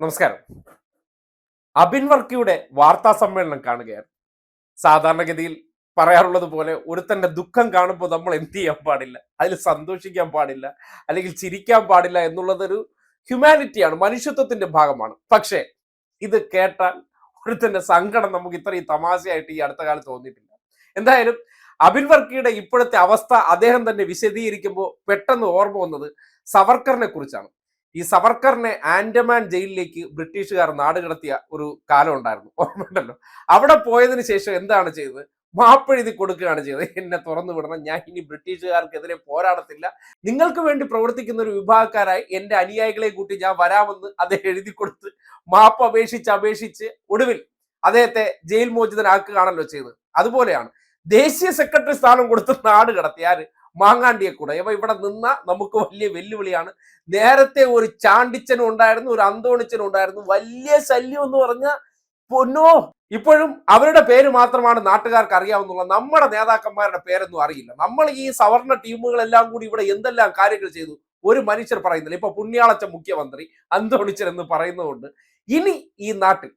നമസ്കാരം. അബിൻ വർക്കിയുടെ വാർത്താ സമ്മേളനം കാണുകയാണ്. സാധാരണഗതിയിൽ പറയാറുള്ളത് പോലെ ഒരുത്തന്റെ ദുഃഖം കാണുമ്പോൾ നമ്മൾ എന്ത് ചെയ്യാൻ പാടില്ല? അതിൽ സന്തോഷിക്കാൻ പാടില്ല. അല്ലെങ്കിൽ ചിരിക്കാൻ പാടില്ല എന്നുള്ളതൊരു ഹ്യൂമാനിറ്റിയാണ് മനുഷ്യത്വത്തിന്റെ ഭാഗമാണ്. പക്ഷേ ഇത് കേട്ടാൽ ഒരുത്തന്റെ സങ്കടം നമുക്ക് ഇത്രയും തമാശയായിട്ട് ഈ അടുത്ത കാലത്ത് തോന്നിയിട്ടില്ല. എന്തായാലും അബിൻ വർക്കിയുടെ ഇപ്പോഴത്തെ അവസ്ഥ അദ്ദേഹം തന്നെ വിശദീകരിക്കുമ്പോൾ പെട്ടെന്ന് ഓർമ്മ വന്നത് സവർക്കറിനെ കുറിച്ചാണ്. ഈ സവർക്കറിനെ ആൻഡമാൻ ജയിലിലേക്ക് ബ്രിട്ടീഷുകാർ നാടുകടത്തിയ ഒരു കാലം ഉണ്ടായിരുന്നു. ഓർമ്മയുണ്ടല്ലോ? അവിടെ പോയതിനു ശേഷം എന്താണ് ചെയ്തത്? മാപ്പെഴുതി കൊടുക്കുകയാണ് ചെയ്തത്. എന്നെ തുറന്നു വിടണം. ഞാൻ ഇനി ബ്രിട്ടീഷുകാർക്കെതിരെ പോരാടത്തില്ല. നിങ്ങൾക്ക് വേണ്ടി പ്രവർത്തിക്കുന്ന ഒരു വിഭാഗക്കാരായി എന്റെ അനുയായികളെ കൂട്ടി ഞാൻ വരാമെന്ന് അദ്ദേഹം എഴുതി കൊടുത്ത് മാപ്പ് അപേക്ഷിച്ച് അപേക്ഷിച്ച് ഒടുവിൽ അദ്ദേഹത്തെ ജയിൽ മോചിതനാക്കുകയാണല്ലോ ചെയ്തത്. അതുപോലെയാണ് ദേശീയ സെക്രട്ടറി സ്ഥാനം കൊടുത്ത് നാട് കടത്തി ആര്? മാങ്ങാണ്ടിയെ കൂടെ. ഇവ ഇവിടെ നിന്ന നമുക്ക് വലിയ വെല്ലുവിളിയാണ്. നേരത്തെ ഒരു ചാണ്ടിച്ചനും ഉണ്ടായിരുന്നു ഒരു അന്തോണിച്ചനും ഉണ്ടായിരുന്നു. വലിയ ശല്യം എന്ന് പറഞ്ഞ പൊന്നോ? ഇപ്പോഴും അവരുടെ പേര് മാത്രമാണ് നാട്ടുകാർക്ക് അറിയാവുന്നുള്ള നമ്മുടെ നേതാക്കന്മാരുടെ പേരൊന്നും അറിയില്ല. നമ്മൾ ഈ സവർണ ടീമുകളെല്ലാം കൂടി ഇവിടെ എന്തെല്ലാം കാര്യങ്ങൾ ചെയ്തു? ഒരു മനുഷ്യർ പറയുന്നില്ല. ഇപ്പൊ പുണ്യാളച്ച മുഖ്യമന്ത്രി അന്തോണിച്ചൻ എന്ന് പറയുന്നതുകൊണ്ട്. ഇനി ഈ നാട്ടിൽ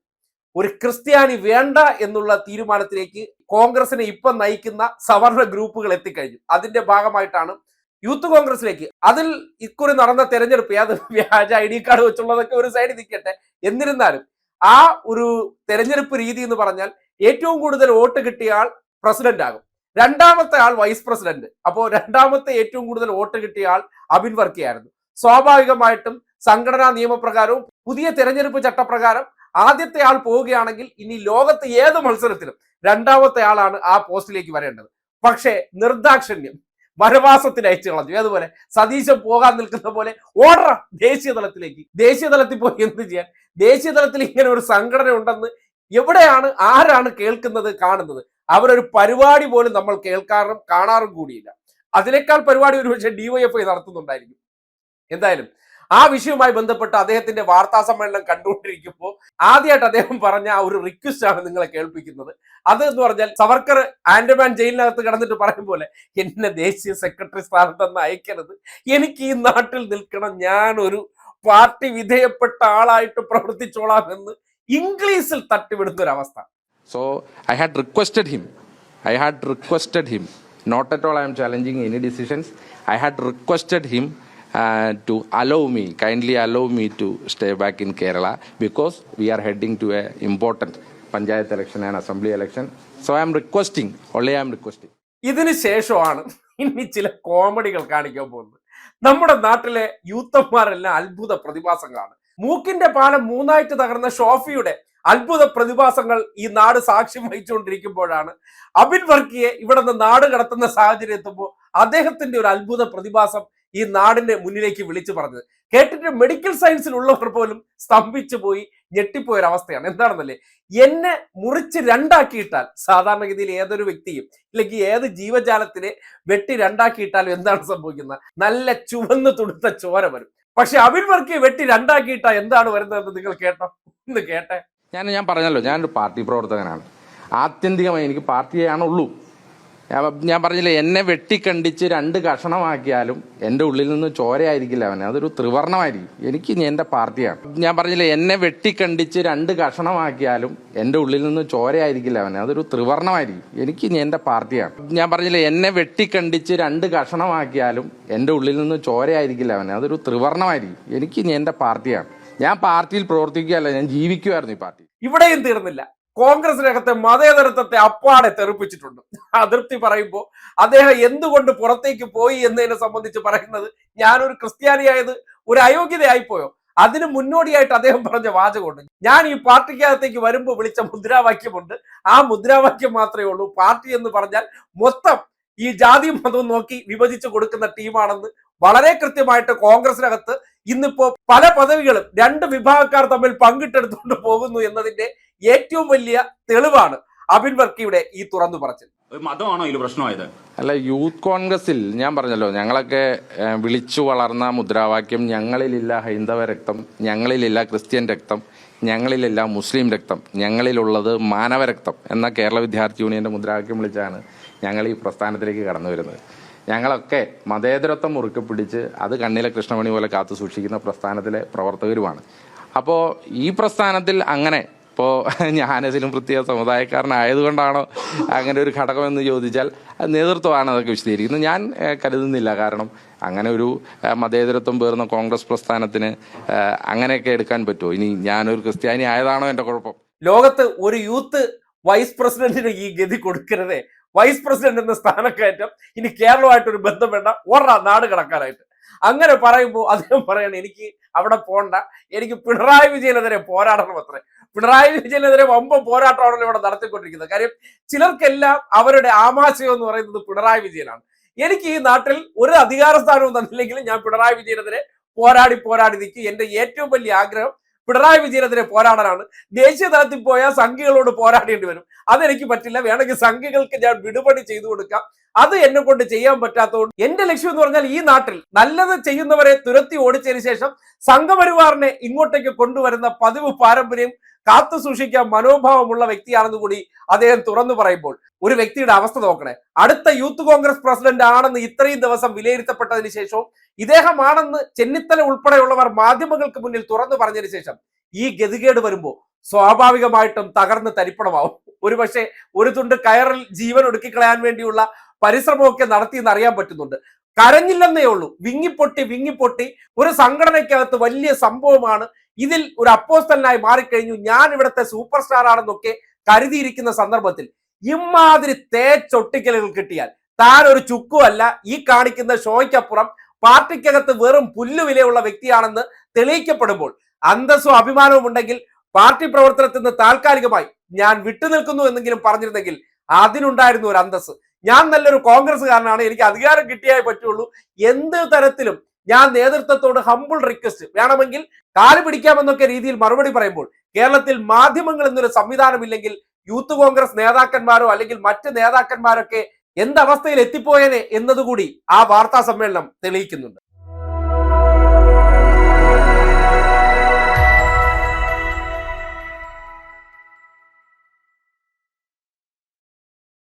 ഒരു ക്രിസ്ത്യാനി വേണ്ട എന്നുള്ള തീരുമാനത്തിലേക്ക് കോൺഗ്രസിനെ ഇപ്പം നയിക്കുന്ന സവർണ ഗ്രൂപ്പുകൾ എത്തിക്കഴിഞ്ഞു. അതിന്റെ ഭാഗമായിട്ടാണ് യൂത്ത് കോൺഗ്രസിലേക്ക്. അതിൽ ഇക്കുറി നടന്ന തെരഞ്ഞെടുപ്പ് അത് വ്യാജ ഐ ഡി കാർഡ് വെച്ചുള്ളതൊക്കെ ഒരു സൈഡിൽ നിൽക്കട്ടെ. എന്നിരുന്നാലും ആ ഒരു തെരഞ്ഞെടുപ്പ് രീതി എന്ന് പറഞ്ഞാൽ ഏറ്റവും കൂടുതൽ വോട്ട് കിട്ടിയ ആൾ പ്രസിഡന്റ് ആകും. രണ്ടാമത്തെ ആൾ വൈസ് പ്രസിഡന്റ്. അപ്പോൾ രണ്ടാമത്തെ ഏറ്റവും കൂടുതൽ വോട്ട് കിട്ടിയ ആൾ അബിൻ വർക്കിയായിരുന്നു. സ്വാഭാവികമായിട്ടും സംഘടനാ നിയമപ്രകാരവും പുതിയ തെരഞ്ഞെടുപ്പ് ചട്ടപ്രകാരം ആദ്യത്തെ ആൾ പോവുകയാണെങ്കിൽ ഇനി ലോകത്ത് ഏത് മത്സരത്തിലും രണ്ടാമത്തെ ആളാണ് ആ പോസ്റ്റിലേക്ക് വരേണ്ടത്. പക്ഷേ നിർദാക്ഷിണ്യം വനവാസത്തിൽ അയച്ചു കളഞ്ഞു. അതുപോലെ സതീശൻ പോകാൻ നിൽക്കുന്ന പോലെ ഓർഡർ ദേശീയ തലത്തിലേക്ക്. ദേശീയ തലത്തിൽ പോയി എന്ത് ചെയ്യാൻ? ദേശീയ തലത്തിൽ ഇങ്ങനെ ഒരു സംഘടന ഉണ്ടെന്ന് എവിടെയാണ് ആരാണ് കേൾക്കുന്നത് കാണുന്നത്? അവരൊരു പരിപാടി പോലും നമ്മൾ കേൾക്കാറും കാണാറും കൂടിയില്ല. അതിനേക്കാൾ പരിപാടി ഒരുപക്ഷെ ഡിവൈഎഫ്ഐ നടത്തുന്നുണ്ടായിരിക്കും. എന്തായാലും ആ വിഷയവുമായി ബന്ധപ്പെട്ട് അദ്ദേഹത്തിന്റെ വാർത്താ സമ്മേളനം കണ്ടുകൊണ്ടിരിക്കുമ്പോൾ ആദ്യമായിട്ട് അദ്ദേഹം പറഞ്ഞ ആ ഒരു റിക്വസ്റ്റ് ആണ് നിങ്ങളെ കേൾപ്പിക്കുന്നത്. അത് എന്ന് പറഞ്ഞാൽ സവർക്കർ ആൻഡമാൻ ജയിലിനകത്ത് കിടന്നിട്ട് പറയും പോലെ എന്നെ ദേശീയ സെക്രട്ടറി സ്ഥാനത്തെന്ന് അയക്കരുത്. എനിക്ക് ഈ നാട്ടിൽ നിൽക്കണം. ഞാൻ ഒരു പാർട്ടി വിധേയപ്പെട്ട ആളായിട്ട് പ്രവർത്തിച്ചോളാം എന്ന് ഇംഗ്ലീഷിൽ തട്ടിവിടുന്ന ഒരു അവസ്ഥ. So I had requested him I had requested him not at all I am challenging any decisions I had requested him uh, to allow me, kindly allow me to stay back in Kerala because we are heading to a important panchayat election and assembly election. So I am requesting, only I am requesting. ഇതിന് ശേഷമാണ് ഇനി ചില കോമഡികൾ കാണിക്കാൻ പോകുന്നത് നമ്മുടെ നാട്ടിലെ യൂത്തന്മാരെല്ലാം അത്ഭുത പ്രതിഭാസങ്ങളാണ് മൂക്കിന്റെ പാലം മൂന്നായിട്ട് തകർന്ന ഷോഫിയുടെ അത്ഭുത പ്രതിഭാസങ്ങൾ ഈ നാട് സാക്ഷ്യം വഹിച്ചുകൊണ്ടിരിക്കുമ്പോഴാണ് അബിൻ വർക്കിയെ ഇവിടെ നിന്ന് നാട് കടത്തുന്ന സാഹചര്യം എത്തുമ്പോൾ അദ്ദേഹത്തിന്റെ ഒരു അത്ഭുത പ്രതിഭാസം ഈ നാടിന്റെ മുന്നിലേക്ക് വിളിച്ചു പറഞ്ഞത്. കേട്ടിട്ട് മെഡിക്കൽ സയൻസിൽ ഉള്ളവർ പോലും സ്തംഭിച്ചു പോയി ഞെട്ടിപ്പോയൊരവസ്ഥയാണ് എന്താണെന്നല്ലേ? എന്നെ മുറിച്ച് രണ്ടാക്കിയിട്ടാൽ സാധാരണഗതിയിൽ ഏതൊരു വ്യക്തിയും അല്ലെങ്കിൽ ഏത് ജീവജാലത്തിനെ വെട്ടി രണ്ടാക്കിയിട്ടാലും എന്താണ് സംഭവിക്കുന്നത്? നല്ല ചുവന്ന് തുടുത്ത ചോര വരും. പക്ഷെ അബിൻ വർക്ക് വെട്ടി രണ്ടാക്കിയിട്ടാ എന്താണ് വരുന്നതെന്ന് നിങ്ങൾ കേട്ടോ? ഒന്ന് കേട്ടെ. ഞാൻ ഞാൻ പറഞ്ഞല്ലോ ഞാനൊരു പാർട്ടി പ്രവർത്തകനാണ്. ആത്യന്തികമായി എനിക്ക് പാർട്ടിയാണുള്ളൂ ഞാൻ പറഞ്ഞില്ലേ എന്നെ വെട്ടിക്കണ്ടിച്ച് രണ്ട് കഷണമാക്കിയാലും എന്റെ ഉള്ളിൽ നിന്ന് ചോരയായിരിക്കില്ല അവനെ. അതൊരു ത്രിവർണമായിരിക്കും. എനിക്ക് എന്റെ പാർട്ടിയാണ്. ഞാൻ പറഞ്ഞില്ലേ എന്നെ വെട്ടിക്കണ്ടിച്ച് രണ്ട് കഷണമാക്കിയാലും എന്റെ ഉള്ളിൽ നിന്ന് ചോരയായിരിക്കില്ല അവനെ. അതൊരു ത്രിവർണമായിരിക്കും. എനിക്ക് എന്റെ പാർട്ടിയാണ്. ഞാൻ പറഞ്ഞില്ലേ എന്നെ വെട്ടിക്കണ്ടിച്ച് രണ്ട് കഷണമാക്കിയാലും എന്റെ ഉള്ളിൽ നിന്ന് ചോരയായിരിക്കില്ല അവനെ. അതൊരു ത്രിവർണമായിരിക്കും. എനിക്ക് എന്റെ പാർട്ടിയാണ്. ഞാൻ പാർട്ടിയിൽ പ്രവർത്തിക്കുകയല്ല ഞാൻ ജീവിക്കുമായിരുന്നു ഈ പാർട്ടി. ഇവിടെയും തീർന്നില്ല. കോൺഗ്രസിനകത്തെ മതേതരത്വത്തെ അപ്പാടെ തെറിപ്പിച്ചിട്ടുണ്ട്. അതിർത്തി പറയുമ്പോൾ അദ്ദേഹം എന്തുകൊണ്ട് പുറത്തേക്ക് പോയി എന്നതിനെ സംബന്ധിച്ച് പറയുന്നത് ഞാനൊരു ക്രിസ്ത്യാനിയായത് ഒരു അയോഗ്യതയായിപ്പോയോ? അതിന് മുന്നോടിയായിട്ട് അദ്ദേഹം പറഞ്ഞ വാചകമുണ്ട്. ഞാൻ ഈ പാർട്ടിക്കകത്തേക്ക് വരുമ്പോൾ വിളിച്ച മുദ്രാവാക്യമുണ്ട്. ആ മുദ്രാവാക്യം മാത്രമേ ഉള്ളൂ. പാർട്ടി എന്ന് പറഞ്ഞാൽ മൊത്തം ഈ ജാതി മതവും നോക്കി വിഭജിച്ചു കൊടുക്കുന്ന ടീമാണെന്ന് വളരെ കൃത്യമായിട്ട് കോൺഗ്രസിനകത്ത് ഇന്നിപ്പോ പല പദവികളും രണ്ട് വിഭാഗക്കാർ തമ്മിൽ പങ്കിട്ടെടുത്തുകൊണ്ട് പോകുന്നു എന്നതിന്റെ ഏറ്റവും വലിയ തെളിവാണ് അബിൻ വർക്കിയുടെ ഈ തുറന്നു പറച്ചിൽ. ഒരു മതമാണോ ഇതിൽ പ്രശ്നമായത്? അല്ല യൂത്ത് കോൺഗ്രസിൽ ഞാൻ പറഞ്ഞല്ലോ ഞങ്ങളൊക്കെ വിളിച്ചു വളർന്ന മുദ്രാവാക്യം ഞങ്ങളിലില്ല ഹൈന്ദവ രക്തം ഞങ്ങളിലില്ല ക്രിസ്ത്യൻ രക്തം ഞങ്ങളിലില്ല മുസ്ലിം രക്തം ഞങ്ങളിലുള്ളത് മാനവരക്തം എന്ന കേരള വിദ്യാർത്ഥി യൂണിയന്റെ മുദ്രാവാക്യം വിളിച്ചാണ് ഞങ്ങൾ ഈ പ്രസ്ഥാനത്തിലേക്ക് കടന്നു വരുന്നത്. ഞങ്ങളൊക്കെ മതേതരത്വം മുറുക്കെ പിടിച്ച് അത് കണ്ണിലെ കൃഷ്ണമണി പോലെ കാത്തു സൂക്ഷിക്കുന്ന പ്രസ്ഥാനത്തിലെ പ്രവർത്തകരുമാണ്. അപ്പോൾ ഈ പ്രസ്ഥാനത്തിൽ അങ്ങനെ ഇപ്പോൾ ഞാനതിലും പ്രത്യേക സമുദായക്കാരനായതുകൊണ്ടാണോ അങ്ങനെ ഒരു ഘടകമെന്ന് ചോദിച്ചാൽ നേതൃത്വമാണ് അതൊക്കെ വിശദീകരിക്കുന്നത്. ഞാൻ കരുതുന്നില്ല. കാരണം അങ്ങനെ ഒരു മതേതരത്വം പേർന്ന കോൺഗ്രസ് പ്രസ്ഥാനത്തിന് അങ്ങനെയൊക്കെ എടുക്കാൻ പറ്റുമോ? ഇനി ഞാനൊരു ക്രിസ്ത്യാനി ആയതാണോ എന്റെ കുഴപ്പം? ലോകത്ത് ഒരു യൂത്ത് വൈസ് പ്രസിഡന്റിന് ഈ ഗതി കൊടുക്കരുതേ. വൈസ് പ്രസിഡന്റ് എന്ന സ്ഥാനക്കയറ്റം ഇനി കേരളമായിട്ട് ഒരു ബന്ധം വേണ്ട. ഓടാ നാട് കടക്കാനായിട്ട്. അങ്ങനെ പറയുമ്പോൾ അദ്ദേഹം പറയണം എനിക്ക് അവിടെ പോണ്ട. എനിക്ക് പിണറായി വിജയനെതിരെ പോരാടണം അത്രേ. പിണറായി വിജയനെതിരെ വമ്പ പോരാട്ടമാണല്ലോ ഇവിടെ നടത്തിക്കൊണ്ടിരിക്കുന്നത്. കാര്യം ചിലർക്കെല്ലാം അവരുടെ ആമാശയം എന്ന് പറയുന്നത് പിണറായി വിജയനാണ്. എനിക്ക് ഈ നാട്ടിൽ ഒരു അധികാര സ്ഥാനവും തന്നില്ലെങ്കിലും ഞാൻ പിണറായി വിജയനെതിരെ പോരാടി പോരാടി നിൽക്കും. എന്റെ ഏറ്റവും വലിയ ആഗ്രഹം പിണറായി വിജയനെതിരെ പോരാടാനാണ്. ദേശീയ തലത്തിൽ പോയാൽ സംഘികളോട് പോരാടേണ്ടി വരും. അതെനിക്ക് പറ്റില്ല. വേണമെങ്കിൽ സംഘികൾക്ക് ഞാൻ വിടുപടി ചെയ്തു കൊടുക്കാം. അത് എന്നെ കൊണ്ട് ചെയ്യാൻ പറ്റാത്തതുകൊണ്ട് എന്റെ ലക്ഷ്യം എന്ന് പറഞ്ഞാൽ ഈ നാട്ടിൽ നല്ലത് ചെയ്യുന്നവരെ തുരത്തി ഓടിച്ചതിന് ശേഷം സംഘപരിവാറിനെ ഇങ്ങോട്ടേക്ക് കൊണ്ടുവരുന്ന പതിവ് പാരമ്പര്യം കാത്തു സൂക്ഷിക്കാൻ മനോഭാവമുള്ള വ്യക്തിയാണെന്ന് കൂടി അദ്ദേഹം തുറന്നു പറയുമ്പോൾ ഒരു വ്യക്തിയുടെ അവസ്ഥ നോക്കണേ. അടുത്ത യൂത്ത് കോൺഗ്രസ് പ്രസിഡന്റ് ആണെന്ന് ഇത്രയും ദിവസം വിലയിരുത്തപ്പെട്ടതിന് ശേഷവും ഇദ്ദേഹമാണെന്ന് ചെന്നിത്തല ഉൾപ്പെടെയുള്ളവർ മാധ്യമങ്ങൾക്ക് മുന്നിൽ തുറന്നു പറഞ്ഞതിന് ശേഷം ഈ ഗതികേട് വരുമ്പോൾ സ്വാഭാവികമായിട്ടും തകർന്ന് തരിപ്പണമാവും. ഒരുപക്ഷെ ഒരു തുണ്ട് കയറിൽ ജീവൻ ഒടുക്കിക്കളയാൻ വേണ്ടിയുള്ള പരിശ്രമമൊക്കെ നടത്തിയെന്ന് അറിയാൻ പറ്റുന്നുണ്ട്. കരഞ്ഞില്ലെന്നേ ഉള്ളൂ. വിങ്ങിപ്പൊട്ടി വിങ്ങിപ്പൊട്ടി ഒരു സംഘടനയ്ക്കകത്ത് വലിയ സംഭവമാണ് ഇതിൽ ഒരു അപ്പോസ്റ്റലിനായി മാറിക്കഴിഞ്ഞു. ഞാൻ ഇവിടുത്തെ സൂപ്പർ സ്റ്റാർ ആണെന്നൊക്കെ കരുതിയിരിക്കുന്ന സന്ദർഭത്തിൽ ഇമാതിരി തേച്ചൊട്ടിക്കലുകൾ കിട്ടിയാൽ താൻ ഒരു ചുക്കുമല്ല ഈ കാണിക്കുന്ന ഷോയ്ക്കപ്പുറം പാർട്ടിക്കകത്ത് വെറും പുല്ലുവിലയുള്ള വ്യക്തിയാണെന്ന് തെളിയിക്കപ്പെടുമ്പോൾ അന്തസ്സും അഭിമാനവും ഉണ്ടെങ്കിൽ പാർട്ടി പ്രവർത്തനത്തിൽ നിന്ന് താൽക്കാലികമായി ഞാൻ വിട്ടുനിൽക്കുന്നു എന്നെങ്കിലും പറഞ്ഞിരുന്നെങ്കിൽ അതിനുണ്ടായിരുന്നു ഒരു അന്തസ്സ്. ഞാൻ നല്ലൊരു കോൺഗ്രസ്സുകാരനാണ്. എനിക്ക് അധികാരം കിട്ടിയേ പറ്റുള്ളൂ. എന്ത് തരത്തിലും ഞാൻ നേതൃത്വത്തോട് ഹമ്പിൾ റിക്വസ്റ്റ് വേണമെങ്കിൽ കാൽ പിടിക്കാമെന്നൊക്കെ രീതിയിൽ മറുപടി പറയുമ്പോൾ കേരളത്തിൽ മാധ്യമങ്ങൾ എന്നൊരു സംവിധാനമില്ലെങ്കിൽ യൂത്ത് കോൺഗ്രസ് നേതാക്കന്മാരോ അല്ലെങ്കിൽ മറ്റ് നേതാക്കന്മാരൊക്കെ എന്തവസ്ഥയിൽ എത്തിപ്പോയനെ എന്നതുകൂടി ആ വാർത്താ സമ്മേളനം തെളിയിക്കുന്നുണ്ട്.